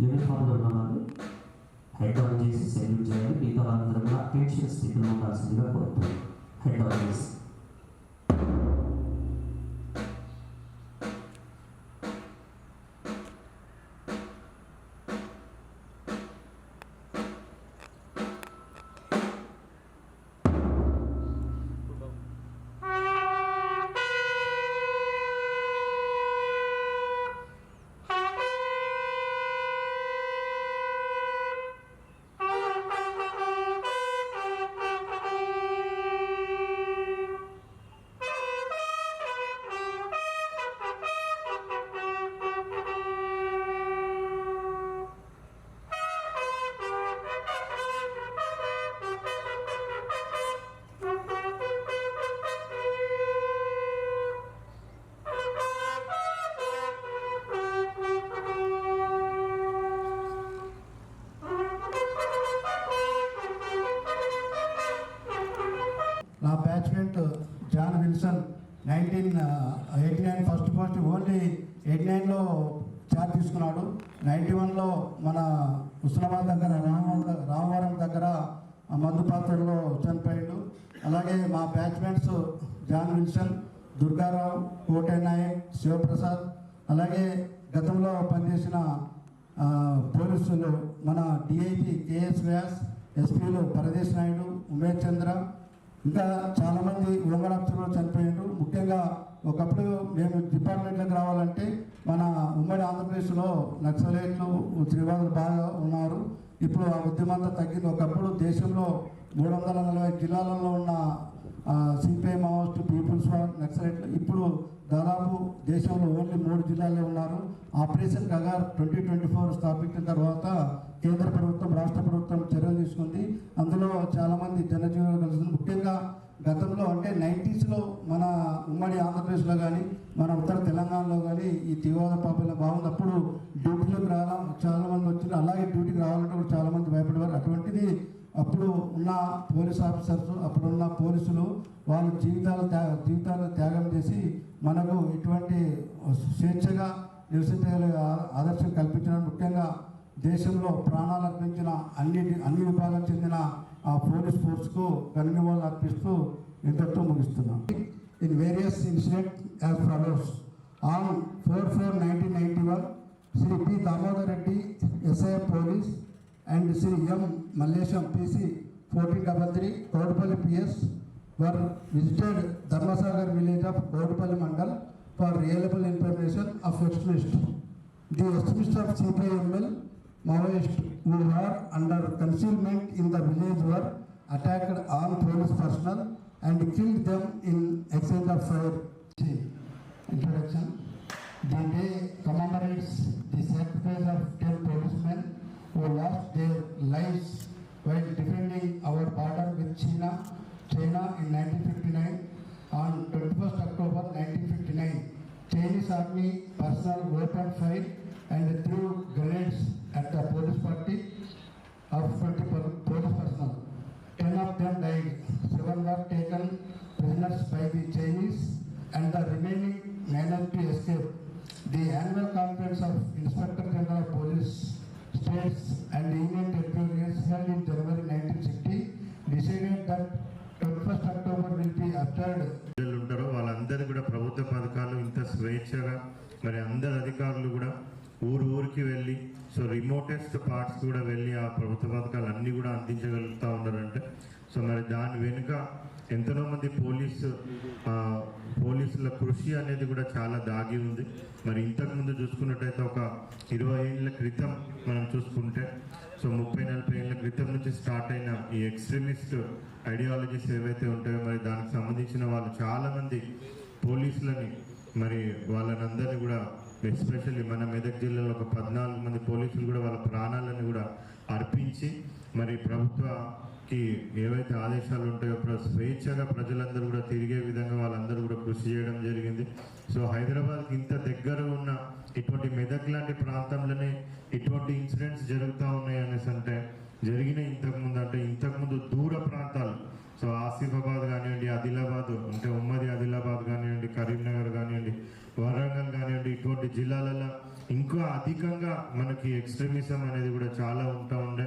యూనిఫామ్లో ఉన్న ఉన్నవాళ్ళు head down చేసి సెల్యూట్ చేయాలి మిగతా వాళ్ళందరూ కూడా అటెన్షన్ స్థితిలో ఉండాల్సిందిగా కోరుతున్నాను హెడ్ డౌన్ చేసి నా batchmate John Wilson nineteen eighty nine first first only eighty నైన్లో చార్జ్ తీసుకున్నాడు. నైంటీ వన్లో మన హుస్నాబాద్ దగ్గర రామవరం రామవరం దగ్గర మందు పాత్రలో చనిపోయాడు. అలాగే మా batchmates John Wilson Durgarao Kotanayak Shivaprasad అలాగే గతంలో పనిచేసిన పోలీసులు మన డిఐజీ కేఎస్ వ్యాస్ ఎస్పీలు పరదేశ్ నాయుడు ఉమేష్ చంద్ర ఇంకా చాలామంది ఉమ్మడాప్తులు చనిపోయారు ముఖ్యంగా ఒకప్పుడు మేము డిపార్ట్మెంట్లోకి రావాలంటే మన ఉమ్మడి ఆంధ్రప్రదేశ్లో నక్సలైట్లు శ్రీవాదులు బాగా ఉన్నారు. ఇప్పుడు ఆ ఉద్యమంతా తగ్గింది. ఒకప్పుడు దేశంలో మూడు వందల నలభై జిల్లాలలో ఉన్న సిపిఐ మావోస్ట్ పీపుల్స్ వార్ నక్సలైట్లు ఇప్పుడు దాదాపు దేశంలో ఓన్లీ మూడు జిల్లాలే ఉన్నారు. Operation Kagar twenty twenty four స్థాపించిన తర్వాత కేంద్ర ప్రభుత్వం రాష్ట్ర ప్రభుత్వం చర్యలు తీసుకుంది. అందులో చాలామంది జనజీవనం కలుస్తుంది ముఖ్యంగా గతంలో అంటే నైంటీస్లో మన ఉమ్మడి ఆంధ్రప్రదేశ్లో కానీ మన ఉత్తర తెలంగాణలో చాలామంది అలాగే డ్యూటీకి రావాలంటే కూడా చాలామంది భయపడేవారు. అటువంటిది అప్పుడు ఉన్న పోలీస్ ఆఫీసర్స్ అప్పుడున్న పోలీసులు వాళ్ళ జీవితాలు జీవితాలను జీవితాలు త్యాగం చేసి మనకు ఇటువంటి స్వేచ్ఛగా నివసించగల ఆదర్శం కల్పించడం ముఖ్యంగా దేశంలో ప్రాణాలు అర్పించిన అన్ని అన్ని విభాగాలకు చెందిన ఆ పోలీస్ ఫోర్స్కు ధన్యవాదాలు అర్పిస్తూ ఇంతటితో ముగిస్తున్నాం. In various incident as follows on four four nineteen ninety one Shri P. Damodar Reddy S I police and Shri M. Mallesham P C fourteen double three Kodapalli P S were visited Dharmasagar village of Kodapalli mandal for reliable information of extremist the extremist of C P I M L Maoist who were under concealment in the village were attacked on police personnel and killed them in exchange of fire. Sacrifice of 10 policemen who lost their lives while defending our border with China, China in 1959. On 21st October 1959, Chinese army personnel opened fire and threw grenades at the police party of 20 pol- police personnel. Ten of them died. Seven were taken prisoners by the Chinese and the remaining nine are to escape. The annual conference of will be ఉంటారో వాళ్ళందరూ కూడా ప్రభుత్వ పథకాలు ఇంత స్వేచ్ఛగా మరి అందరు అధికారులు కూడా ఊరు ఊరికి వెళ్ళి సో రిమోటెస్ట్ పార్ట్స్ కూడా వెళ్ళి ఆ ప్రభుత్వ పథకాలు అన్నీ కూడా అందించగలుగుతూ ఉన్నారంటే సో మరి దాని వెనుక ఎంతనో మంది పోలీసు పోలీసుల కృషి అనేది కూడా చాలా దాగి ఉంది. మరి ఇంతకు ముందు చూసుకున్నట్టయితే ఒక ఇరవై ఏళ్ళ క్రితం మనం చూసుకుంటే సో ముప్పై నలభై ఏళ్ళ క్రితం నుంచి స్టార్ట్ అయిన ఈ ఎక్స్ట్రీమిస్ట్ ఐడియాలజీస్ ఏవైతే ఉంటాయో మరి దానికి సంబంధించిన వాళ్ళు చాలా మంది పోలీసులని మరి వాళ్ళని కూడా ఎస్పెషల్లీ మన మెదక్ జిల్లాలో ఒక పద్నాలుగు మంది పోలీసులు కూడా వాళ్ళ ప్రాణాలను కూడా అర్పించి మరి ప్రభుత్వ ఈ ఏవైతే ఆదేశాలు ఉంటాయో స్వేచ్ఛగా ప్రజలందరూ కూడా తిరిగే విధంగా వాళ్ళందరూ కూడా కృషి చేయడం జరిగింది. సో హైదరాబాద్కి ఇంత దగ్గర ఉన్న ఇటువంటి మెదక్ లాంటి ప్రాంతంలోనే ఇటువంటి ఇన్సిడెంట్స్ జరుగుతూ ఉన్నాయి అనేసి అంటే జరిగిన ఇంతకుముందు అంటే ఇంతకుముందు దూర ప్రాంతాలు. సో ఆసిఫాబాద్ కానివ్వండి ఆదిలాబాద్ అంటే ఉమ్మడి ఆదిలాబాద్ కానివ్వండి కరీంనగర్ కానివ్వండి వరంగల్ కానివ్వండి ఇటువంటి జిల్లాలలో ఇంకా అధికంగా మనకి ఎక్స్ట్రీమిజం అనేది కూడా చాలా ఉంటా ఉండే.